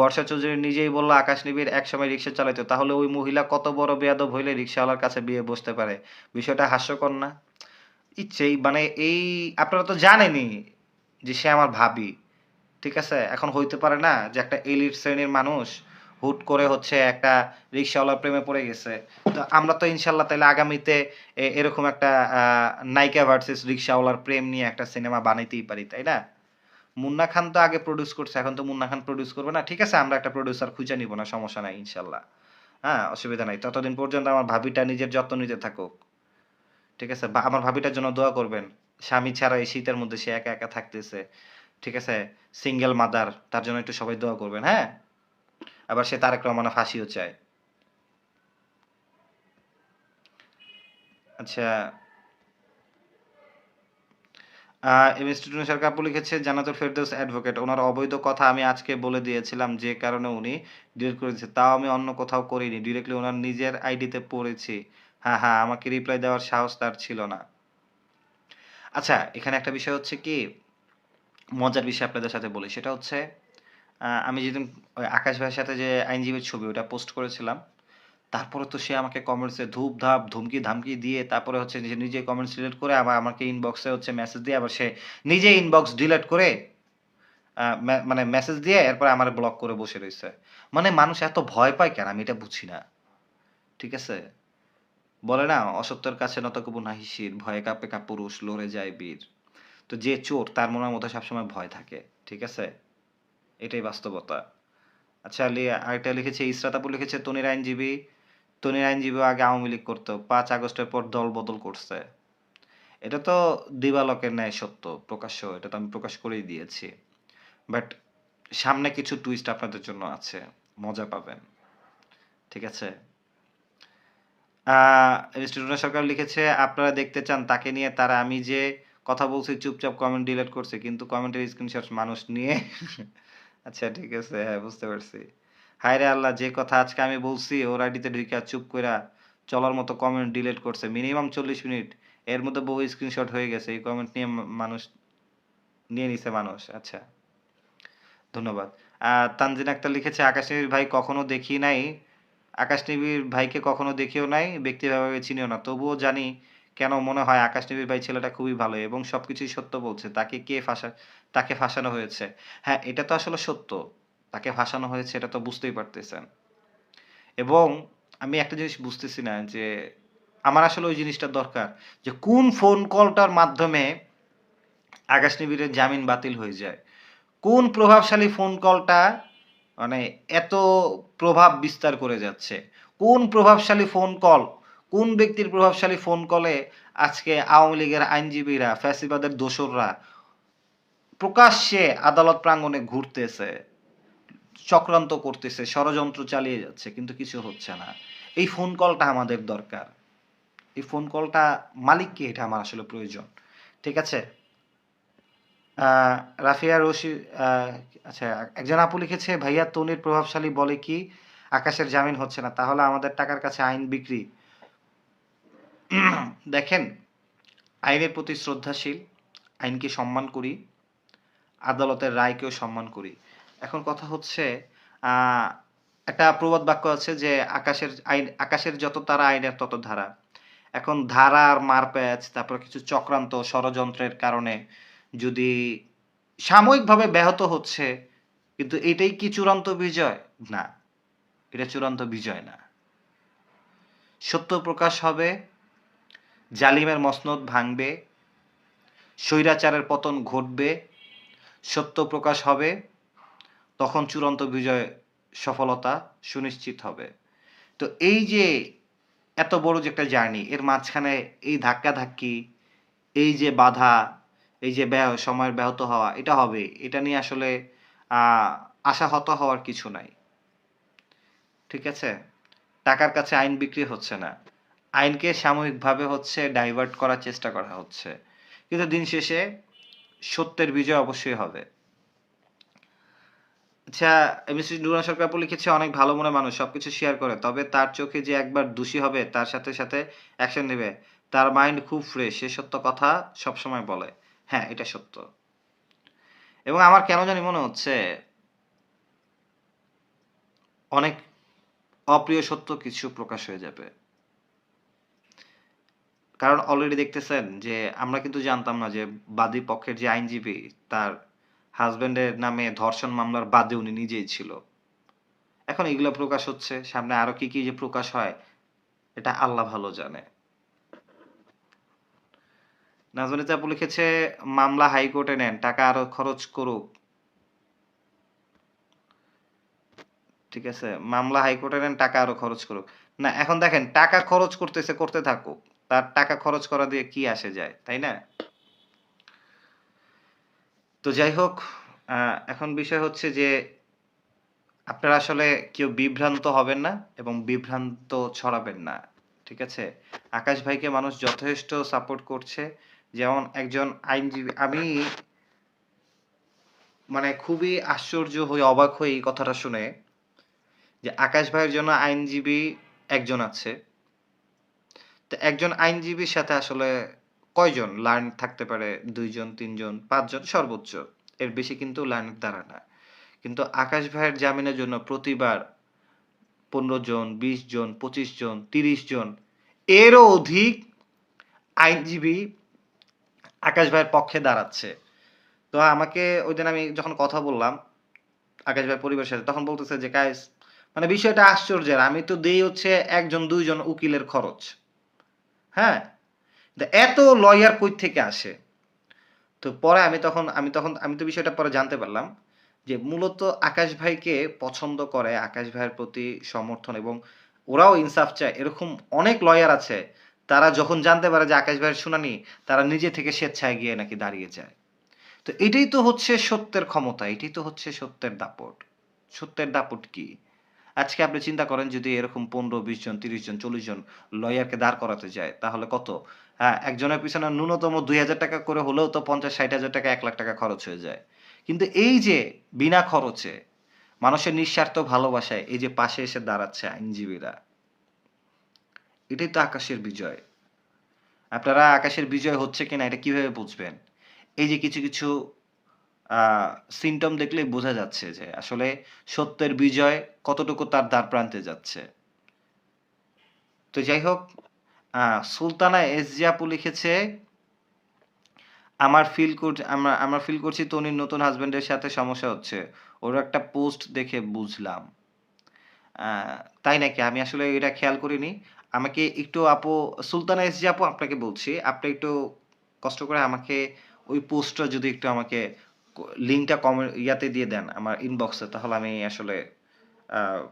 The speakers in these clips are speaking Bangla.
বর্ষা চৌধুরী নিজেই বলল, আকাশ নিবিড়, একসময় রিক্সা চালাইতো। তাহলে ওই মহিলা কত বড় বেয়াদব হইলে রিক্সাওয়ালার কাছে বিয়ে বসতে পারে? বিষয়টা হাস্যকর না? ইচ্ছেই মানে এই আপনারা তো জানেনই যে সে আমার ভাবি, ঠিক আছে? এখন হইতে পারে না যে একটা এলিট শ্রেণির মানুষ হুট করে হচ্ছে একটা রিক্সাওয়ালার প্রেমে পড়ে গেছে। তো আমরা তো ইনশাল্লাহ তাহলে আগামীতে এরকম একটা নায়িকা ভার্সেস রিক্সাওয়ালার প্রেম নিয়ে একটা সিনেমা বানাইতেই পারি, তাই না? মুন্না খান তো আগে প্রডিউস করছে, এখন তো মুন্না খান প্রডিউস করবে না। ঠিক আছে, আমরা একটা প্রডিউসার খুঁজে নিব না, সমস্যা নাই, ইনশাল্লাহ। হ্যাঁ অসুবিধা নাই। ততদিন পর্যন্ত আমার ভাবিটা নিজের যত্ন নিতে থাকুক। ঠিক আছে, বা আমার ভাবিটার জন্য দোয়া করবেন। স্বামী ছাড়া এই শীতের মধ্যে সে একা একা থাকতেছে। ঠিক আছে সিঙ্গেল মাদার তার জন্য একটু সবাই দোয়া করবেন হ্যাঁ? আবার সে তারেক রহমানে ফাঁসিও চায়। আচ্ছা এম এস টুটুন সরকার আপু লিখেছে জানাতুল ফেরদৌস অ্যাডভোকেট ওনার অবৈধ কথা আমি আজকে বলে দিয়েছিলাম, যে কারণে উনি ডিলিট করেছে তাও আমি অন্য কোথাও করিনি ডিরেক্টলি ওনার নিজের আইডিতে পড়েছি। হ্যাঁ হ্যাঁ আমাকে রিপ্লাই দেওয়ার সাহস তার ছিল না। আচ্ছা এখানে একটা বিষয় হচ্ছে কি, মজার বিষয় আপনাদের সাথে বলি। সেটা হচ্ছে আমি যেদিন আকাশ ভাইয়ের সাথে যে আইনজীবীর ছবি, ওটা পোস্ট করেছিলাম তারপরে তো সে আমাকে কমেন্টসে ধূপ ধাপ ধুমকি, ধামকি দিয়ে তারপরে হচ্ছে নিজে কমেন্টস ডিলিট করে আবার আমাকে ইনবক্সে হচ্ছে মেসেজ দিয়ে আবার সে নিজে ইনবক্স ডিলিট করে মানে মেসেজ দিয়ে এরপরে আমার ব্লক করে বসে রয়েছে। মানে মানুষ এত ভয় পায় কেন? আমি এটা বুঝি না। ঠিক আছে? বলে না, অসত্যের কাছে নত না হিসির ভয়ে কাঁপে কাপ পুরুষ, লড়ে যায় বীর। তো যে চোর, তার মনের মধ্যে সবসময় ভয় থাকে। ঠিক আছে? এটাই বাস্তবতা। আচ্ছা আরেকটা লিখেছে ইসরাত আপু লিখেছে, তনির আইনজীবী তনির আইনজীবী আগে আওয়ামী লীগ করতো, পাঁচ আগস্টের পর দল বদল করছে। এটা তো দিবালকের ন্যায় সত্য, প্রকাশ্য, এটা তো আমি প্রকাশ করেই দিয়েছি। বাট সামনে কিছু টুইস্ট আপনাদের জন্য আছে, মজা পাবেন। ঠিক আছে? স্টুডেন্ট সরকার লিখেছে, আপনারা দেখতে চান তাকে নিয়ে, তারা আমি যে কথা বলছি চুপচাপ কমেন্ট ডিলিট করছে, কিন্তু কমেন্টের স্ক্রিনশট মানুষ নিয়ে আচ্ছা ঠিক আছে হ্যাঁ বুঝতে পারছি। হায় রে আল্লাহ, যে কথা আজকে আমি বলছি, ওর আইডিতে ঢুকে চুপ কইরা চলার মতো কমেন্ট ডিলিট করছে। মিনিমাম চল্লিশ মিনিট। এর মধ্যে বহু স্ক্রিনশট হয়ে গেছে, এই কমেন্ট নিয়ে মানুষ, নিয়ে নিছে মানুষ। আচ্ছা ধন্যবাদ। আহ, তানজিন আক্তার লিখেছে, আকাশ নিবিড় ভাই কখনো দেখি নাই। আকাশ নিবিড় ভাইকে কখনো দেখিও নাই। ব্যক্তিগতভাবে চিনিও না। তবুও জানি কেন মনে হয় আকাশ নিবিড় ভাই ছেলেটা খুবই ভালো এবং সবকিছুই সত্য বলছে। তাকে কে ফাঁসা তাকে ফাঁসানো হয়েছে? হ্যাঁ এটা তো আসলে সত্য। তাকে ফাঁসানো হয়েছে, এটা তো বুঝতেই পারতেছেন। এবং আমি একটা জিনিস বুঝতেছি না যে আমার আসলে ওই জিনিসটা দরকার যে কোন ফোন কলটার মাধ্যমে আকাশ নিবিড়ের জামিন বাতিল হয়ে যায়। কোন প্রভাবশালী ফোন কলটা মানে এত প্রভাব বিস্তার করে যাচ্ছে? কোন প্রভাবশালী ফোন কল কোন ব্যক্তির প্রভাবশালী ফোন কলে আজকে আওয়ামী লীগের আইনজীবীরা, ফ্যাসিবাদের দোসররা প্রকাশ্যে আদালত প্রাঙ্গণে ঘুরতেছে? চক্রান্ত করতেছে, ষড়যন্ত্র চালিয়ে যাচ্ছে, কিন্তু কিছু হচ্ছে না। এই ফোন কলটা আমাদের দরকার। এই ফোন কলটা মালিককে এটা আমার আসলে প্রয়োজন। ঠিক আছে? রাফিয়া রশি আচ্ছা একজন আপু লিখেছে, ভাইয়া, তনির প্রভাবশালী বলে কি আকাশের জামিন হচ্ছে না? তাহলে আমাদের টাকার কাছে আইন বিক্রি। দেখেন, আইনের প্রতি শ্রদ্ধাশীল, আইনকে সম্মান করি, আদালতের রায়কেও সম্মান করি। এখন কথা হচ্ছে একটা প্রবাদ বাক্য আছে যে আকাশের আইন, আকাশের যত তারা আইনের তত ধারা। এখন ধারা আর মারপ্যাচ, তারপর কিছু চক্রান্ত ষড়যন্ত্রের কারণে যদি সাময়িকভাবে ব্যাহত হচ্ছে, কিন্তু এটাই কি চূড়ান্ত বিজয়? না, এটা চূড়ান্ত বিজয় না। সত্য প্রকাশ হবে, জালিমের মসনদ ভাঙবে, স্বৈরাচারের পতন ঘটবে, সত্য প্রকাশ হবে তখন চূড়ান্ত বিজয় সফলতা সুনিশ্চিত হবে। তো এই যে এত বড় যে একটা জার্নি, এর মাঝখানে এই ধাক্কা ধাক্কি এই যে বাধা, এই যে ব্যয়, সময়ের ব্যাহত হওয়া, এটা হবে। এটা নিয়ে আসলে আশাহত হওয়ার কিছু নাই। ঠিক আছে? টাকার কাছে আইন বিক্রি হচ্ছে না। আইনকে সাময়িকভাবে হচ্ছে ডাইভার্ট করার চেষ্টা করা হচ্ছে। কিন্তু দিন শেষে সত্যের বিজয় অবশ্যই হবে। আচ্ছা এমএসসি নুরান সরকার আপু লিখেছে, অনেক ভালো মনে মানুষ, সবকিছু শেয়ার করে। তবে তার চোখে যে একবার দোষী হবে, তার সাথে সাথে অ্যাকশন নেবে। তার মাইন্ড খুব ফ্রেশ সে সত্য কথা সবসময় বলে। হ্যাঁ এটা সত্য। এবং আমার কেন জানি মনে হচ্ছে, অনেক অপ্রিয় সত্য কিছু প্রকাশ হয়ে যাবে। কারণ অলরেডি দেখতেছেন যে, আমরা কিন্তু জানতাম না যে বাদী পক্ষের যে আইনজীবী, তার হাসব্যান্ডের নামে ধর্ষণ মামলার বাদী উনি নিজেই ছিল। এখন এগুলা প্রকাশ হচ্ছে। সামনে আরও কি, কি যে প্রকাশ হয় এটা আল্লাহ ভালো জানে। নাজমানিতা আপু লিখেছে, "মামলা হাইকোর্টে নেন, টাকা আরও খরচ করুক।" ঠিক আছে? মামলা হাইকোর্টে নেন, টাকা আরও খরচ করুক। না এখন দেখেন টাকা খরচ করতেছে, করতে থাকুক। তার টাকা খরচ করা দিয়ে কি আসে যায়, তাই না? তো যাই হোক, এখন বিষয় হচ্ছে যে আপনারা আসলে কেউ বিভ্রান্ত হবেন না এবং বিভ্রান্ত ছড়াবেন না। ঠিক আছে? আকাশ ভাইকে মানুষ যথেষ্ট সাপোর্ট করছে। যেমন একজন আইনজীবী আমি মানে খুবই আশ্চর্য হয়ে অবাক হয়ে এই কথাটা শুনে যে আকাশ ভাইয়ের জন্য আইনজীবী একজন আছে। তো একজন আইনজীবীর সাথে আসলে কয়জন লার্ন থাকতে পারে? ২ জন, ৩ জন, ৫ জন সর্বোচ্চ। এর বেশি কিন্তু লার্নের দাঁড়ায় না। কিন্তু আকাশ ভাইয়ের জামিনের জন্য প্রতিবার ১৫ জন, ২০ জন, ২৫ জন, ৩০ জন এরও অধিক আইনজীবী আকাশ ভাইয়ের পক্ষে দাঁড়াচ্ছে। তো আমাকে ঐদিন আমি যখন কথা বললাম আকাশ ভাইয়ের পরিবারের সাথে তখন বলতেছে যে, "গাইস মানে বিষয়টা আশ্চর্যের। আমি তো দেই হচ্ছে ১ জন ২ জন উকিলের খরচ। হ্যাঁ? এত লয়ার কই থেকে আসে?" তো পরে আমি তখন আমি তখন আমি তো বিষয়টা পরে জানতে পারলাম যে মূলত আকাশ ভাইকে পছন্দ করে, আকাশ ভাইয়ের প্রতি সমর্থন এবং ওরাও ইনসাফ চায়। এরকম অনেক লয়ার আছে। তারা যখন জানতে পারে যে আকাশ ভাইয়ের শুনানি, তারা নিজে থেকে স্বেচ্ছায় গিয়ে নাকি দাঁড়িয়ে যায়। তো এটাই তো হচ্ছে সত্যের ক্ষমতা। এটাই তো হচ্ছে সত্যের দাপট। সত্যের দাপট কি? আজকে আপনি চিন্তা করেন যদি এরকম ১৫, ২০ জন, ৩০ জন, ৪০ জন লয়ারকে দাঁড় করাতে যায় তাহলে কত? হ্যাঁ, একজনের পিছনে ন্যূনতম ৳২,০০০ করে হলেও তো পঞ্চাশ ষাট হাজার টাকা এক লাখ টাকা খরচ হয়ে যায়। কিন্তু এই যে বিনা খরচে মানুষের নিঃস্বার্থ ভালোবাসায় এই যে পাশে এসে দাঁড়াচ্ছে আইনজীবীরা এটাই তো আকাশের বিজয়। আপনারা আকাশের বিজয় হচ্ছে কিনা এটা কীভাবে বুঝবেন? এই যে কিছু, কিছু আ সিম্পটম দেখলেই বোঝা যাচ্ছে যে আসলে সত্যের বিজয় কতটুকু তার দ্বারপ্রান্তে যাচ্ছে। তো যাই হোক, সুলতানা এসজি আপু লিখেছে, "আমার ফিল কর আমরা আমরা ফিল করছি তনির নতুন হাসব্যান্ডের সাথে সমস্যা হচ্ছে। ওর একটা পোস্ট দেখে বুঝলাম।" তাই নাকি? আমি আসলে এটা খেয়াল করিনি। আমাকে একটু আপু সুলতানা এসজি আপু আপনাকে বলছি, আপনি একটু কষ্ট করে আমাকে ওই পোস্টটা যদি একটু আমাকে লিঙ্কটা কম ইয়াতে দিয়ে দেন আমার ইনবক্সে তাহলে আমি আসলে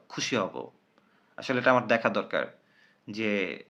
খুশি হব। আসলে এটা আমার দেখা দরকার। যে